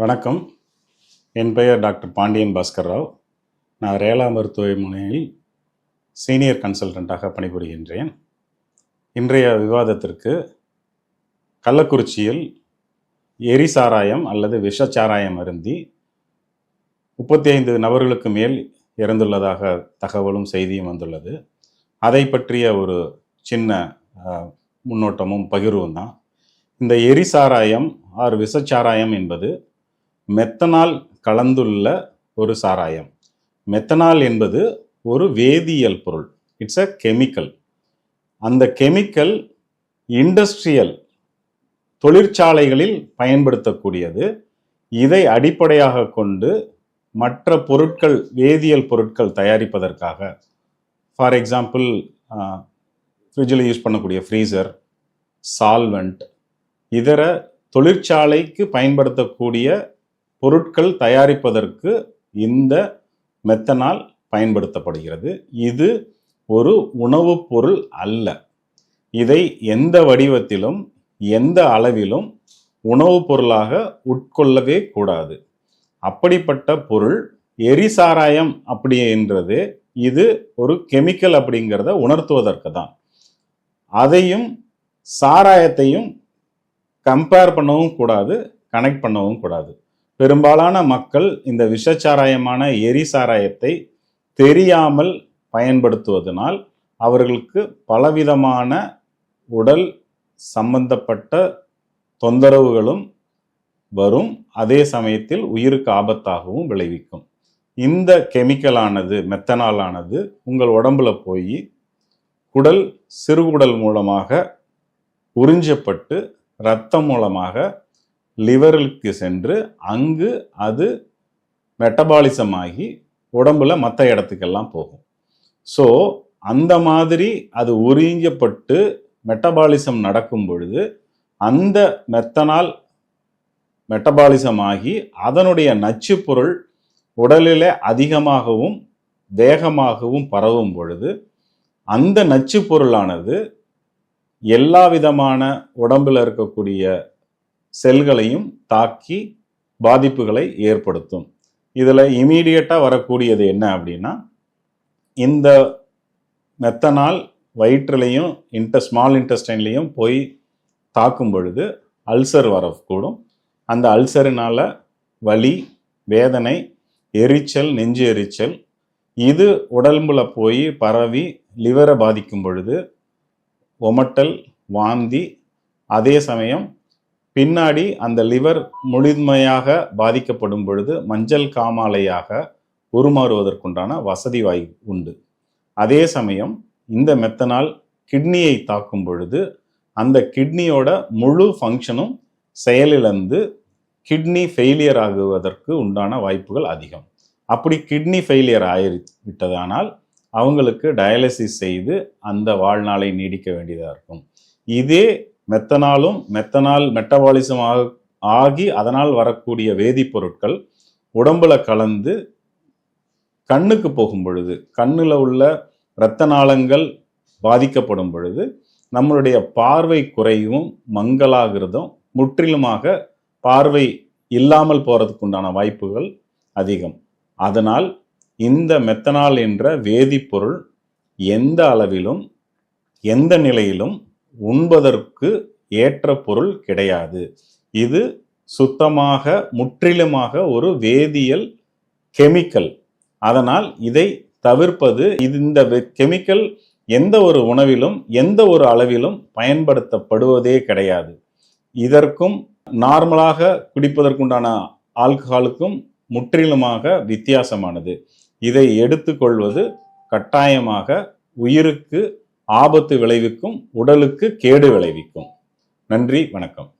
வணக்கம். என் பெயர் டாக்டர் பாண்டியன் பாஸ்கர் ராவ் நான் ரேலா மருத்துவமனையில் சீனியர் கன்சல்டண்ட்டாக பணிபுரிகின்றேன். இன்றைய விவாதத்திற்கு கள்ளக்குறிச்சியில் எரிசாராயம் அல்லது விஷச்சாராயம் அருந்தி முப்பத்தி ஐந்து நபர்களுக்கு மேல் இறந்துள்ளதாக தகவலும் செய்தியும் வந்துள்ளது. அதை பற்றிய ஒரு சின்ன முன்னோட்டமும் பகிர்வும் தான் இந்த எரிசாராயம் ஆர் விஷச்சாராயம் என்பது மெத்தனால் கலந்துள்ள ஒரு சாராயம். மெத்தனால் என்பது ஒரு வேதியியல் பொருள். இட்ஸ் அ கெமிக்கல் அந்த கெமிக்கல் இண்டஸ்ட்ரியல் தொழிற்சாலைகளில் பயன்படுத்தக்கூடியது. இதை அடிப்படையாக கொண்டு மற்ற பொருட்கள் வேதியியல் பொருட்கள் தயாரிப்பதற்காக ஃபார் எக்ஸாம்பிள் ஃப்ரிட்ஜில் யூஸ் பண்ணக்கூடிய ஃப்ரீசர் சால்வெண்ட் இதர தொழிற்சாலைக்கு பயன்படுத்தக்கூடிய பொருட்கள் தயாரிப்பதற்கு இந்த மெத்தனால் பயன்படுத்தப்படுகிறது. இது ஒரு உணவுப் பொருள் அல்ல. இதை எந்த வடிவத்திலும் எந்த அளவிலும் உணவுப் பொருளாக உட்கொள்ளவே கூடாது. அப்படிப்பட்ட பொருள் எரிசாராயம் அப்படின்றது இது ஒரு கெமிக்கல் அப்படிங்கிறத உணர்த்துவதற்கு தான். அதையும் சாராயத்தையும் கம்பேர் பண்ணவும் கூடாது கனெக்ட் பண்ணவும் கூடாது. பெரும்பாலான மக்கள் இந்த விஷச்சாராயமான எரிசாராயத்தை தெரியாமல் பயன்படுத்துவதனால் அவர்களுக்கு பலவிதமான உடல் சம்பந்தப்பட்ட தொந்தரவுகளும் வரும். அதே சமயத்தில் உயிருக்கு ஆபத்தாகவும் விளைவிக்கும். இந்த கெமிக்கலானது மெத்தனாலானது உங்கள் உடம்புல போய் குடல் சிறுகுடல் மூலமாக உறிஞ்சப்பட்டு இரத்தம் மூலமாக லிவருக்கு சென்று அங்கு அது மெட்டபாலிசம் ஆகி உடம்புல மற்ற இடத்துக்கெல்லாம் போகும். ஸோ அந்த மாதிரி அது உறிஞ்சப்பட்டு மெட்டபாலிசம் நடக்கும் பொழுது அந்த மெத்தனால் மெட்டபாலிசம் ஆகி அதனுடைய நச்சு பொருள் உடலில் அதிகமாகவும் வேகமாகவும் பரவும் பொழுது அந்த நச்சு பொருளானது எல்லா விதமான உடம்பில் இருக்கக்கூடிய செல்களையும் தாக்கி பாதிப்புகளை ஏற்படுத்தும். இதில் இமீடியட்டாக வரக்கூடியது என்ன அப்படின்னா இந்த மெத்தனால் வயிற்றுலையும் இன்ட ஸ்மால் இன்டெஸ்டைன்லையும் போய் தாக்கும் பொழுது அல்சர் வரக்கூடும். அந்த அல்சரினால் வலி வேதனை எரிச்சல் நெஞ்சு எரிச்சல் இது உடம்புல போய் பரவி லிவரை பாதிக்கும் பொழுது ஒமட்டல் வாந்தி அதே சமயம் பின்னாடி அந்த லிவர் முழுமையாக பாதிக்கப்படும் பொழுது மஞ்சள் காமாலையாக உருமாறுவதற்குண்டான வசதி வாய் உண்டு. அதே சமயம் இந்த மெத்தனால் கிட்னியை தாக்கும் பொழுது அந்த கிட்னியோட முழு ஃபங்க்ஷனும் செயலிழந்து கிட்னி ஃபெயிலியர் ஆகுவதற்கு உண்டான வாய்ப்புகள் அதிகம். அப்படி கிட்னி ஃபெயிலியர் ஆகிவிட்டதானால் அவங்களுக்கு டயாலிசிஸ் செய்து அந்த வாழ்நாளை நீடிக்க வேண்டியதாக இருக்கும். இதே மெத்தனாலும் மெத்தனால் மெட்டபாலிசம் ஆகி அதனால் வரக்கூடிய வேதிப்பொருட்கள் உடம்புல கலந்து கண்ணுக்கு போகும் பொழுது கண்ணில் உள்ள இரத்த நாளங்கள் பாதிக்கப்படும் பொழுது நம்மளுடைய பார்வை குறையும் மங்கலாகிறதும் முற்றிலுமாக பார்வை இல்லாமல் போகிறதுக்கு உண்டான வாய்ப்புகள் அதிகம். அதனால் இந்த மெத்தனால் என்ற வேதிப்பொருள் எந்த அளவிலும் எந்த நிலையிலும் உண்பதற்கு ஏற்ற பொருள் கிடையாது. இது சுத்தமாக முற்றிலுமாக ஒரு வேதியியல் கெமிக்கல். அதனால் இதை தவிர்ப்பது இது இந்த கெமிக்கல் எந்த ஒரு உணவிலும் எந்த ஒரு அளவிலும் பயன்படுத்தப்படுவதே கிடையாது. இதற்கும் நார்மலாக குடிப்பதற்குண்டான ஆல்கஹாலுக்கும் முற்றிலுமாக வித்தியாசமானது. இதை எடுத்துக்கொள்வது கட்டாயமாக உயிருக்கு ஆபத்து விளைவிக்கும் உடலுக்கு கேடு விளைவிக்கும். நன்றி வணக்கம்.